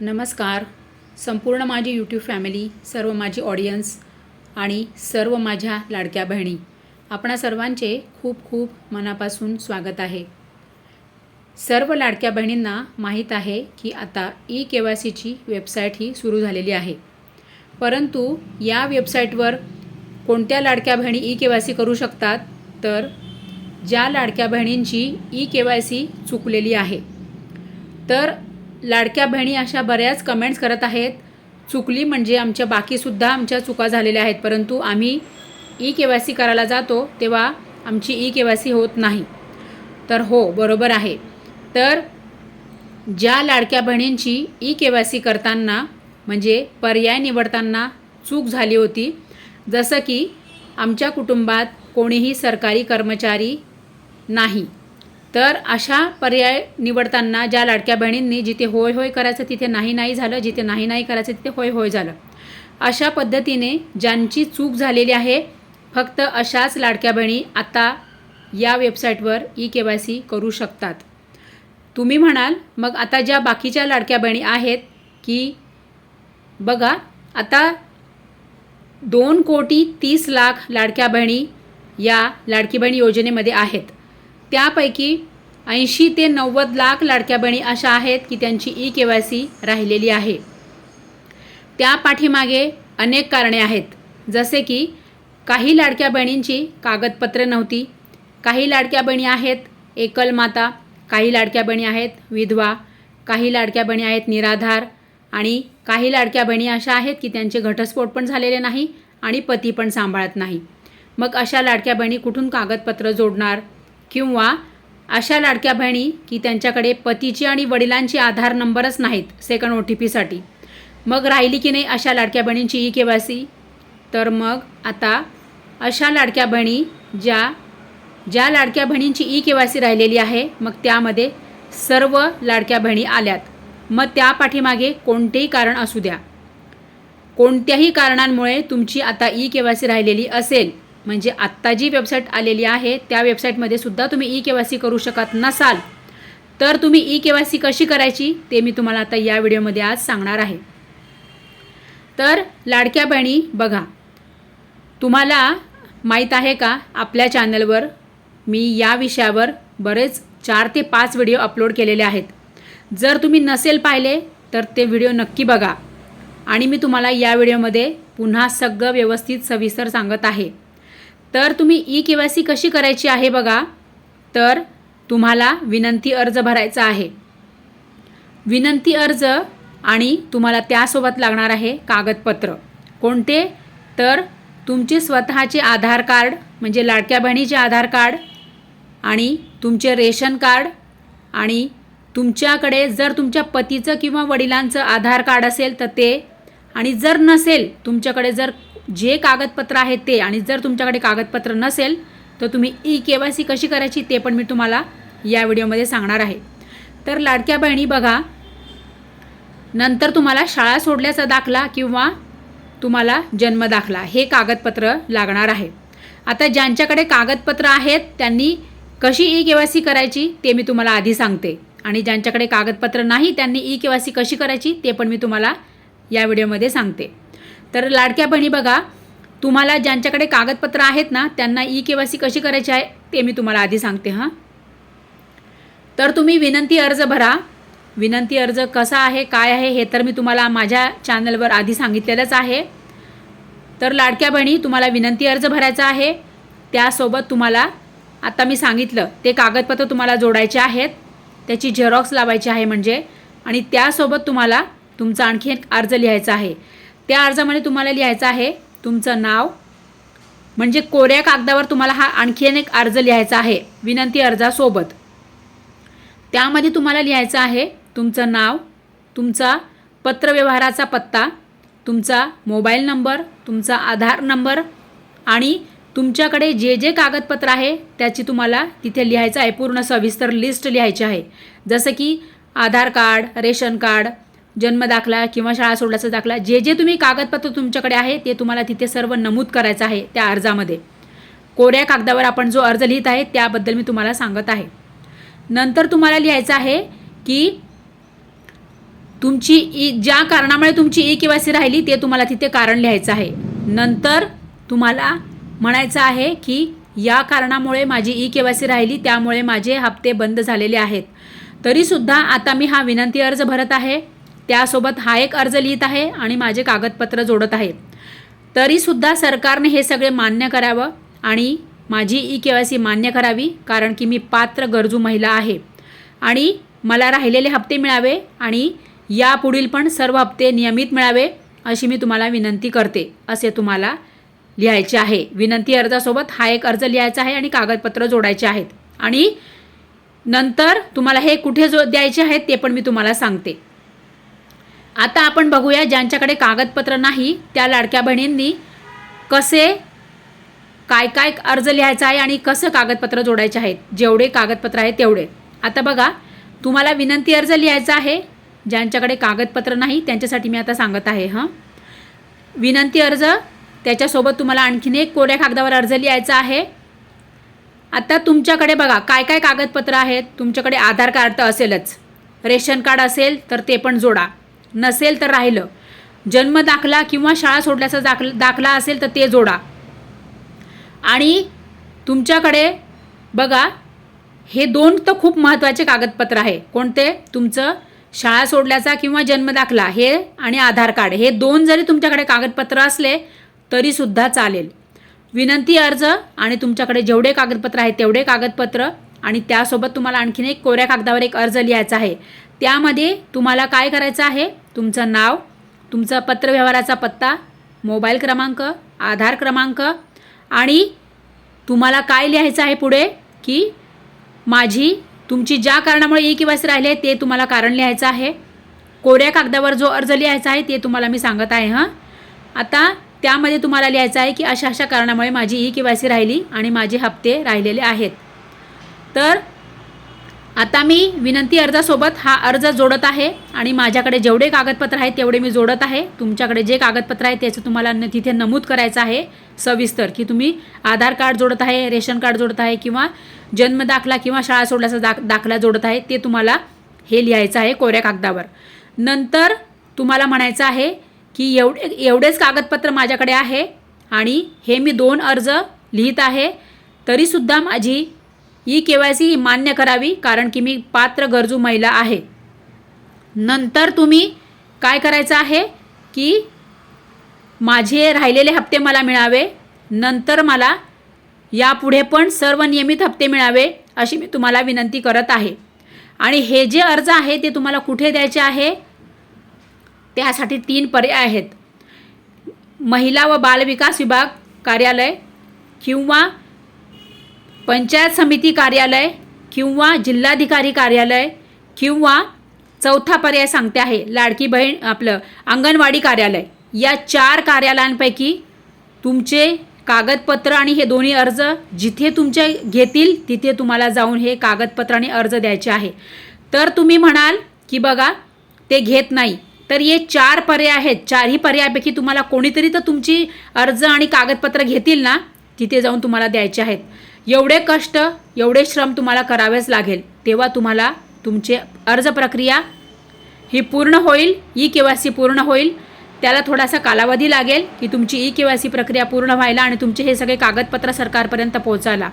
नमस्कार. संपूर्ण माझी यूट्यूब फॅमिली सर्व माझी ऑडियन्स आणि सर्व माझ्या लाडक्या बहिणी आपणा सर्वांचे खूप खूप मनापासून स्वागत आहे. सर्व लाडक्या बहिणींना माहीत आहे की आता ई के वाय सीची वेबसाईट ही सुरू झालेली आहे. परंतु या वेबसाईटवर कोणत्या लाडक्या बहिणी ई के वाय सी करू शकतात? तर ज्या लाडक्या बहिणींची ई के वाय सी चुकलेली आहे तर लाडक्या बहिणी अशा बऱ्याच कमेंट्स करत आहेत. चुकली म्हणजे आमच्या बाकीसुद्धा आमच्या चुका झालेल्या आहेत. परंतु आम्ही ई के वाय सी करायला जातो तेव्हा आमची ई के वाय सी होत नाही. तर हो बरोबर आहे. तर ज्या लाडक्या बहिणींची ई के वाय सी करताना म्हणजे पर्याय निवडताना चूक झाली होती जसं की आमच्या कुटुंबात कोणीही सरकारी कर्मचारी नाही. तर अशा पर्याय निवडताना ज्या लाडक्या बहिणींनी जिथे होय होय करायचं तिथे नाही नाही झालं जिथे नाही नाही करायचं तिथे होय होय झालं. अशा पद्धतीने ज्यांची चूक झालेली आहे फक्त अशाच लाडक्या बहिणी आता या वेबसाईटवर ई के वाय सी करू शकतात. तुम्ही म्हणाल मग आता ज्या बाकीच्या लाडक्या बहिणी आहेत की बघा आता दोन कोटी तीस लाख लाडक्या बहिणी या लाडकी बहीण योजनेमध्ये आहेत. त्यापैकी ऐंशी ते नव्वद लाख लाडक्या बहिणी अशा आहेत की त्यांची ई के वाय सी राहिलेली आहे. त्या पाठीमागे अनेक कारणे आहेत. जसे की काही लाडक्या बहिणींची कागदपत्रे नव्हती. काही लाडक्या बहिणी आहेत एकल माता काही लाडक्या बहिणी आहेत विधवा काही लाडक्या बहिणी आहेत निराधार आणि काही लाडक्या बहिणी अशा आहेत की त्यांचे घटस्फोट पण झालेले नाही आणि पती पण सांभाळत नाही. मग अशा लाडक्या बहिणी कुठून कागदपत्र जोडणार? किंवा अशा लाडक्या बहिणी की त्यांच्याकडे पतीची आणि वडिलांची आधार नंबरच नाहीत सेकंड ओ टी पीसाठी मग राहिली की नाही अशा लाडक्या बहिणींची ई के वाय सी? तर मग आता अशा लाडक्या बहिणी ज्या ज्या लाडक्या बहिणींची ई के वाय सी राहिलेली आहे मग त्यामध्ये सर्व लाडक्या बहिणी आल्यात. मग त्या पाठीमागे कोणतेही कारण असू द्या. कोणत्याही कारणांमुळे तुमची आता ई के वाय सी राहिलेली असेल म्हणजे आत्ता जी वेबसाईट आलेली आहे त्या वेबसाईटमध्ये सुद्धा तुम्ही ई के वाय सी करू शकत नसाल. तर तुम्ही ई के वाय सी कशी करायची ते मी तुम्हाला आता या व्हिडिओमध्ये आज सांगणार आहे. तर लाडक्या बहिणी बघा. तुम्हाला माहीत आहे का आपल्या चॅनलवर मी या विषयावर बरेच चार ते पाच व्हिडिओ अपलोड केलेले आहेत. जर तुम्ही नसेल पाहिले तर ते व्हिडिओ नक्की बघा. आणि मी तुम्हाला या व्हिडिओमध्ये पुन्हा सगळं व्यवस्थित सविस्तर सांगत आहे. तर तुम्ही ई के वाय सी कशी करायची आहे बघा. तर तुम्हाला विनंती अर्ज भरायचा आहे. विनंती अर्ज आणि तुम्हाला त्यासोबत लागणार आहे कागदपत्र. कोणते? तर तुमचे स्वतःचे आधार कार्ड म्हणजे लाडक्या बहिणीचे आधार कार्ड आणि तुमचे रेशन कार्ड आणि तुमच्याकडे जर तुमच्या पतीचं किंवा वडिलांचं आधार कार्ड असेल तर ते आणि जर नसेल तुमच्याकडे जर जे कागदपत्र आहेत ते आणि जर तुमच्याकडे कागदपत्र नसेल तर तुम्ही ई के वाय सी कशी करायची ते पण मी तुम्हाला या व्हिडिओमध्ये सांगणार आहे. तर लाडक्या बहिणी बघा नंतर तुम्हाला शाळा सोडल्याचा दाखला किंवा तुम्हाला जन्म दाखला हे कागदपत्र लागणार आहे. आता ज्यांच्याकडे कागदपत्र आहेत त्यांनी कशी ई के वाय सी करायची ते मी तुम्हाला आधी सांगते. आणि ज्यांच्याकडे कागदपत्र नाही त्यांनी ई के वाय सी कशी करायची ते पण मी तुम्हाला या व्हिडिओमध्ये सांगते. तर लाडक्या बहिणी बघा तुम्हाला ज्यांच्याकडे कागदपत्र आहेत ना त्यांना ई के वाय सी कशी करायची आहे ते मी तुम्हाला आधी सांगते हां. तर तुम्ही विनंती अर्ज भरा. विनंती अर्ज कसा आहे काय आहे हे तर मी तुम्हाला माझ्या चॅनलवर आधी सांगितलेलंच आहे. तर लाडक्या बहिणी तुम्हाला विनंती अर्ज भरायचा आहे. त्यासोबत तुम्हाला आता मी सांगितलं ते कागदपत्र तुम्हाला जोडायचे आहेत. त्याची झेरॉक्स लावायची आहे म्हणजे आणि त्यासोबत तुम्हाला तुमचा आणखी एक अर्ज लिहायचा आहे. त्या अर्जामध्ये तुम्हाला लिहायचं आहे तुमचं नाव म्हणजे कोऱ्या कागदावर तुम्हाला हा आणखीन एक अर्ज लिहायचा आहे विनंती अर्जासोबत. त्यामध्ये तुम्हाला लिहायचं आहे तुमचं नाव तुमचा पत्रव्यवहाराचा पत्ता तुमचा मोबाईल नंबर तुमचा आधार नंबर आणि तुमच्याकडे जे जे कागदपत्र आहे त्याची तुम्हाला तिथे लिहायचं आहे. पूर्ण सविस्तर लिस्ट लिहायची आहे. जसं की आधार कार्ड रेशन कार्ड जन्मदाखला किंवा शाळा सोडल्याचा दाखला जे जे तुम्ही कागदपत्र तुमच्याकडे आहे ते तुम्हाला तिथे सर्व नमूद करायचं आहे त्या अर्जामध्ये. कोऱ्या कागदावर आपण जो अर्ज लिहित आहे त्याबद्दल मी तुम्हाला सांगत आहे. नंतर तुम्हाला लिहायचं आहे की तुमची ई ज्या कारणामुळे तुमची ई के वाय सी राहिली ते तुम्हाला तिथे कारण लिहायचं आहे. नंतर तुम्हाला म्हणायचं आहे की या कारणामुळे माझी ई के वाय सी राहिली त्यामुळे माझे हप्ते बंद झालेले आहेत. तरीसुद्धा आता मी हा विनंती अर्ज भरत आहे. त्यासोबत हा एक अर्ज लिहित आहे आणि माझे कागदपत्र जोडत आहे. तरीसुद्धा सरकारने हे सगळे मान्य करावं आणि माझी ई के वाय सी मान्य करावी कारण की मी पात्र गरजू महिला आहे. आणि मला राहिलेले हप्ते मिळावे आणि यापुढील पण सर्व हप्ते नियमित मिळावे अशी मी तुम्हाला विनंती करते असे तुम्हाला लिहायचे आहे. विनंती अर्जासोबत हा एक अर्ज लिहायचा आहे आणि कागदपत्र जोडायचे आहेत. आणि नंतर तुम्हाला हे कुठे जो द्यायचे आहेत ते पण मी तुम्हाला सांगते. आता आपण बघूया ज्यांच्याकडे कागदपत्र नाही त्या लाडक्या बहिणींनी कसे काय काय अर्ज लिहायचा आहे आणि कसं कागदपत्र जोडायचे आहेत. जेवढे कागदपत्र आहेत तेवढे. आता बघा तुम्हाला विनंती अर्ज लिहायचा आहे. ज्यांच्याकडे कागदपत्र नाही त्यांच्यासाठी मी आता सांगत आहे हां. विनंती अर्ज त्याच्यासोबत तुम्हाला आणखीन एक कोऱ्या कागदावर अर्ज लिहायचा आहे. आता तुमच्याकडे बघा काय काय कागदपत्र आहेत? तुमच्याकडे आधार कार्ड तर असेलच. रेशन कार्ड असेल तर ते पण जोडा. नसेल तर राहिलं. जन्म दाखला किंवा शाळा सोडल्याचा दाखला दाखला असेल तर ते जोडा. आणि तुमच्याकडे बघा हे दोन तर खूप महत्त्वाचे कागदपत्र आहे. कोणते? तुमचं शाळा सोडल्याचा किंवा जन्म दाखला हे आणि आधार कार्ड. हे दोन जरी तुमच्याकडे कागदपत्र असले तरीसुद्धा चालेल. विनंती अर्ज आणि तुमच्याकडे जेवढे कागदपत्र आहेत तेवढे कागदपत्र आणि त्यासोबत तुम्हाला आणखीन एक कोऱ्या कागदावर एक अर्ज लिहायचा आहे. त्यामध्ये तुम्हाला काय करायचं आहे? तुमचं नाव तुमचा पत्रव्यवहाराचा पत्ता मोबाईल क्रमांक आधार क्रमांक आणि तुम्हाला काय लिहायचं आहे पुढे? की माझी तुमची ज्या कारणामुळे ई के वाय सी राहिले ते तुम्हाला कारण लिहायचं आहे. कोऱ्या कागदावर जो अर्ज लिहायचा आहे ते तुम्हाला मी सांगत आहे हां? आता त्यामध्ये तुम्हाला लिहायचं आहे की अशा अशा कारणामुळे माझी ई के वाय सी राहिली आणि माझे हप्ते राहिलेले आहेत. तर आता मी विनंती अर्जासोबत हा अर्ज जोडत आहे आणि माझ्याकडे जेवढे कागदपत्र आहेत तेवढे मी जोडत आहे. तुमच्याकडे जे कागदपत्र आहे त्याचं तुम्हाला न तिथे नमूद करायचं आहे सविस्तर. की तुम्ही आधार कार्ड जोडत आहे रेशन कार्ड जोडत आहे किंवा जन्म दाखला किंवा शाळा सोडल्याचा दाख दाखला जोडत आहे ते तुम्हाला हे लिहायचं आहे कोऱ्या कागदावर. नंतर तुम्हाला म्हणायचं आहे की एवढे एवढेच कागदपत्र माझ्याकडे आहे आणि हे मी दोन अर्ज लिहित आहे. तरीसुद्धा माझी ई के वाय सी ही मान्य करावी कारण की मी पात्र गरजू महिला आहे. नंतर तुम्ही काय करायचं आहे? की माझे राहिलेले हप्ते मला मिळावे नंतर मला यापुढे पण सर्व नियमित हप्ते मिळावे अशी मी तुम्हाला विनंती करत आहे. आणि हे जे अर्ज आहे ते तुम्हाला कुठे द्यायचे आहे? त्यासाठी तीन पर्याय आहेत. महिला व बालविकास विभाग कार्यालय किंवा पंचायत समिती कार्यालय किंवा जिल्हाधिकारी कार्यालय किंवा चौथा पर्याय सांगते आहे लाडकी बहीण आपलं अंगणवाडी कार्यालय. या चार कार्यालयांपैकी तुमचे कागदपत्र आणि हे दोन्ही अर्ज जिथे तुमचे घेतील तिथे तुम्हाला जाऊन हे कागदपत्र आणि अर्ज द्यायचे आहे. तर तुम्ही म्हणाल की बघा ते घेत नाही. तर हे चार पर्याय आहेत. चारही पर्यायापैकी तुम्हाला कोणीतरी तर तुमची अर्ज आणि कागदपत्र घेतील ना तिथे जाऊन तुम्हाला द्यायचे आहेत. एवढे कष्ट एवढे श्रम तुम्हाला करावेच लागेल तेव्हा तुम्हाला तुमचे अर्ज प्रक्रिया ही पूर्ण होईल ई के वाय सी पूर्ण होईल. त्याला थोडासा कालावधी लागेल की तुमची ई के वाय सी प्रक्रिया पूर्ण व्हायला आणि तुमचे हे सगळे कागदपत्र सरकारपर्यंत पोहोचायला.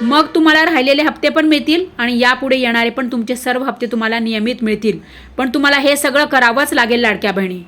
मग तुम्हाला राहिलेले हप्ते पण मिळतील आणि यापुढे येणारे पण तुमचे सर्व हप्ते तुम्हाला नियमित मिळतील. पण तुम्हाला हे सगळं करावंच लागेल लाडक्या बहिणी.